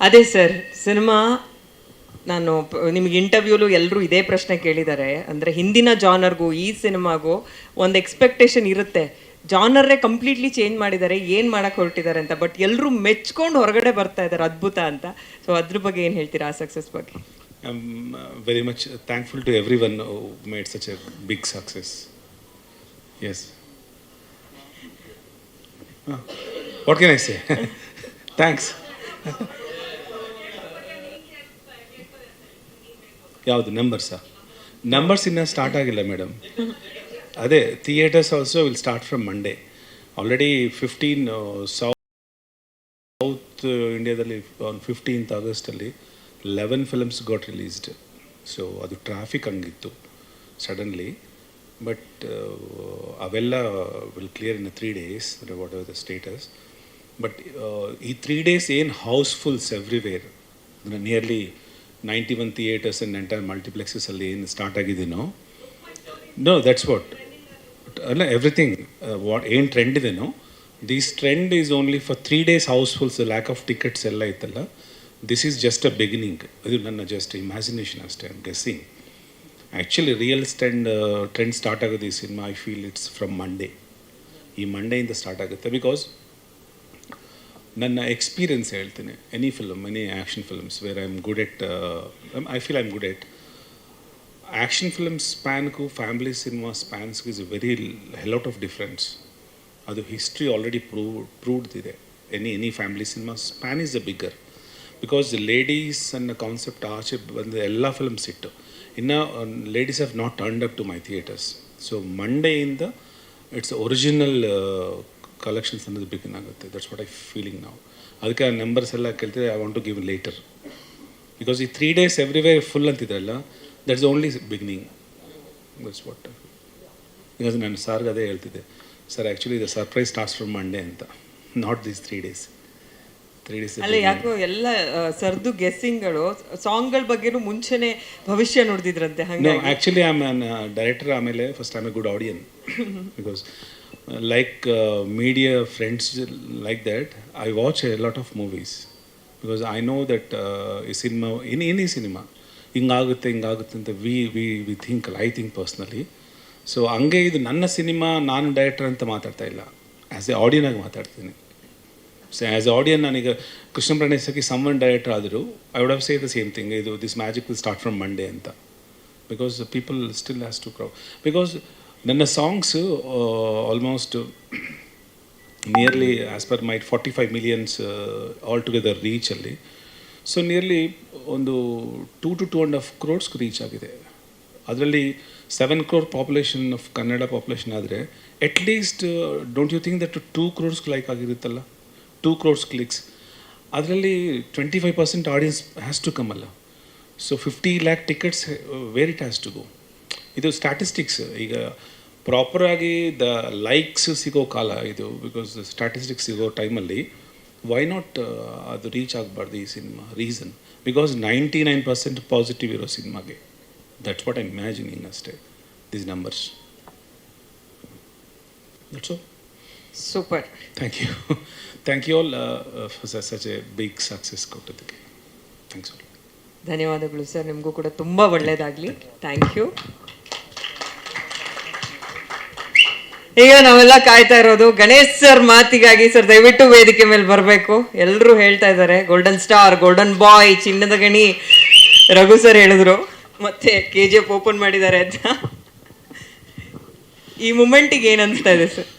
ಅದೇ sir, cinema, ನಾನು ನಿಮಗೆ ಇಂಟರ್ವ್ಯೂಲು ಎಲ್ಲರೂ ಇದೇ ಪ್ರಶ್ನೆ ಕೇಳಿದ್ದಾರೆ. ಅಂದರೆ ಹಿಂದಿನ ಜಾನರ್ಗೂ, ಈ ಸಿನಿಮಾಗೂ ಒಂದು ಎಕ್ಸ್ಪೆಕ್ಟೇಷನ್ ಇರುತ್ತೆ. ಜಾನರೇ ಕಂಪ್ಲೀಟ್ಲಿ ಚೇಂಜ್ ಮಾಡಿದ್ದಾರೆ, ಏನು ಮಾಡೋಕ್ಕೆ ಹೊರಟಿದ್ದಾರೆ ಅಂತ. ಬಟ್ ಎಲ್ಲರೂ ಮೆಚ್ಕೊಂಡು ಹೊರಗಡೆ ಬರ್ತಾ ಇದ್ದಾರೆ, ಅದ್ಭುತ ಅಂತ. ಸೊ ಅದ್ರ ಬಗ್ಗೆ ಏನು ಹೇಳ್ತೀರಾ ಆ ಸಕ್ಸಸ್ ಬಗ್ಗೆ? Very much thankful to every one made such a big a ಎಸ್ success. Yes. I say can ಯಾವುದು ನಂಬರ್ಸಾ ನಂಬರ್ಸ್ ಇನ್ನೂ ಸ್ಟಾರ್ಟ್ ಆಗಿಲ್ಲ ಮೇಡಮ್ ಅದೇ theatres also will start from Monday already fifteen south ಇಂಡಿಯಾದಲ್ಲಿ on fifteenth ಆಗಸ್ಟಲ್ಲಿ eleven films got released so ಅದು traffic ಹಂಗಿತ್ತು suddenly but ಅವೆಲ್ಲ will clear in three days what are the status but ಈ three days ಏನು housefulls everywhere nearly ninety one theatres and entire ಮಲ್ಟಿಪ್ಲೆಕ್ಸಸಲ್ಲಿ ಏನು start ಆಗಿದ್ದೀನೋ? No that's what ಅಲ್ಲ everything what ಏನು trend ಇದೆನೋ? This trend is only for three days housefulls lakh of tickets ಎಲ್ಲ ಇತ್ತಲ್ಲ. This is just a beginning ಅದು ನನ್ನ just imagination ಅಷ್ಟೇ I'm guessing actually real stand trend start ಆಗೋದು ಈ cinema I feel it's from Monday ಈ ಮಂಡೆಯಿಂದ start ಆಗುತ್ತೆ ಬಿಕಾಸ್ ನನ್ನ ಎಕ್ಸ್ಪೀರಿಯನ್ಸ್ ಹೇಳ್ತೀನಿ. Any film any action films where I am good at I feel I am good at action film ಸ್ಪ್ಯಾನ್ಗೂ family cinema ಸ್ಪ್ಯಾನ್ಸ್ಗೂ is very a lot of difference ಅದು history already prove proved ಇದೆ. Any any family cinema span is a bigger because ladies ಅನ್ನೋ concept ಆಚೆ ಬಂದ ಎಲ್ಲ films ಇಟ್ಟು ಇನ್ನು ladies have not turned up to my theatres so ಮಂಡೆಯಿಂದ it's original collections ಅನ್ನೋದು begin ಆಗುತ್ತೆ. ದಟ್ಸ್ ವಾಟ್ ಐ ಫೀಲಿಂಗ್ ನಾವು ಅದಕ್ಕೆ ಆ ನಂಬರ್ಸ್ ಎಲ್ಲ ಕೇಳ್ತಿದ್ರೆ I want to give later because ಈ three days everywhere full ಅಂತಿದ್ರಲ್ಲ that's only beginning that's what because ನಾನು ಸಾರ್ಗೆ ಅದೇ ಹೇಳ್ತಿದ್ದೆ. ಸರ್ ಆ್ಯಕ್ಚುಲಿ ಇದು ಸರ್ಪ್ರೈಸ್ ಸ್ಟಾರ್ಟ್ಸ್ ಫ್ರಮ್ ಮಂಡೇ ಅಂತ. Not these three days three days ಅಲ್ಲ ಯಾಕೋ ಎಲ್ಲ ಸರ್ದು ಗೆಸ್ಸಿಂಗ್ಗಳು ಸಾಂಗ್ಗಳ ಬಗ್ಗೆನೂ ಮುಂಚೆನೆ ಭವಿಷ್ಯ ನೋಡಿದ್ರಂತೆ ಹಂಗೆ ಆ್ಯಕ್ಚುಲಿ uh, director. ಆಮೇಲೆ first am good audience. Because, uh, like uh, media friends like that, I watch a lot of movies. Because I know that uh, ಈ in any ಸಿನಿಮಾ ಹಿಂಗಾಗುತ್ತೆ ಹಿಂಗಾಗುತ್ತೆ ಅಂತ we we we think I think personally so ಹಂಗೆ ಇದು ನನ್ನ cinema ನಾನು director ಅಂತ ಮಾತಾಡ್ತಾ ಇಲ್ಲ. ಆ್ಯಸ್ ಎ ಆಡಿಯನಾಗಿ ಮಾತಾಡ್ತೀನಿ. ಸೊ ಆ್ಯಸ್ ಎ ಆಡಿಯನ್ ನಾನೀಗ ಕೃಷ್ಣ ಪ್ರಣೇಶಕ್ಕೆ ಸಮ್ಮನ್ ಡೈರೆಕ್ಟರ್ ಆದರೂ I would have say the same thing ಇದು this magic will start from Monday ಅಂತ. Because people still has to crowd because ನನ್ನ songs almost nearly as per my forty five millions all together ರೀಚಲ್ಲಿ so nearly ಒಂದು two to two and half ಕ್ರೋರ್ಸ್ಗೆ reach ಆಗಿದೆ. ಅದರಲ್ಲಿ seven crore population of Kannada population ಆದರೆ at least don't you think that two crores like ಆಗಿರುತ್ತಲ್ಲ? Two crores clicks ಅದರಲ್ಲಿ twenty five percent audience has to come ಅಲ್ಲ so fifty lakh tickets where it has to go ಇದು statistics ಈಗ ಪ್ರಾಪರಾಗಿ the likes ಸಿಗೋ ಕಾಲ ಇದು because statistics ಸಿಗೋ ಟೈಮಲ್ಲಿ why not ಅದು ರೀಚ್ ಆಗಬಾರ್ದು ಈ cinema reason because ninety nine percent positive ಇರೋ ಸಿನಿಮಾಗೆ ದಟ್ಸ್ ವಾಟ್ ಐ ಇಮ್ಯಾಜಿನಿಂಗ್ ಅಷ್ಟೇ these numbers that's all super thank you thank you all such a big success ಕೊಟ್ಟದಕ್ಕೆ thanks ಧನ್ಯವಾದಗಳು sir ನಿಮಗೂ ಕೂಡ ತುಂಬ ಒಳ್ಳೆಯದಾಗಲಿ ಥ್ಯಾಂಕ್ ಯು ಈಗ ನಾವೆಲ್ಲ ಕಾಯ್ತಾ ಇರೋದು ಗಣೇಶ್ ಸರ್ ಮಾತಿಗಾಗಿ ಸರ್, ದಯವಿಟ್ಟು ವೇದಿಕೆ ಮೇಲೆ ಬರಬೇಕು. ಎಲ್ಲರೂ ಹೇಳ್ತಾ ಇದ್ದಾರೆ ಗೋಲ್ಡನ್ ಸ್ಟಾರ್ ಗೋಲ್ಡನ್ ಬಾಯ್ ಚಿನ್ನದ ಗಣಿ, ರಘು ಸರ್ ಹೇಳಿದ್ರು. ಮತ್ತೆ ಕೆ ಜಿ ಎಫ್ ಓಪನ್ ಮಾಡಿದ್ದಾರೆ ಅಂತ. ಈ ಮೂಮೆಂಟಿಗೆ ಏನು ಅನಿಸ್ತಾ ಇದೆ ಸರ್?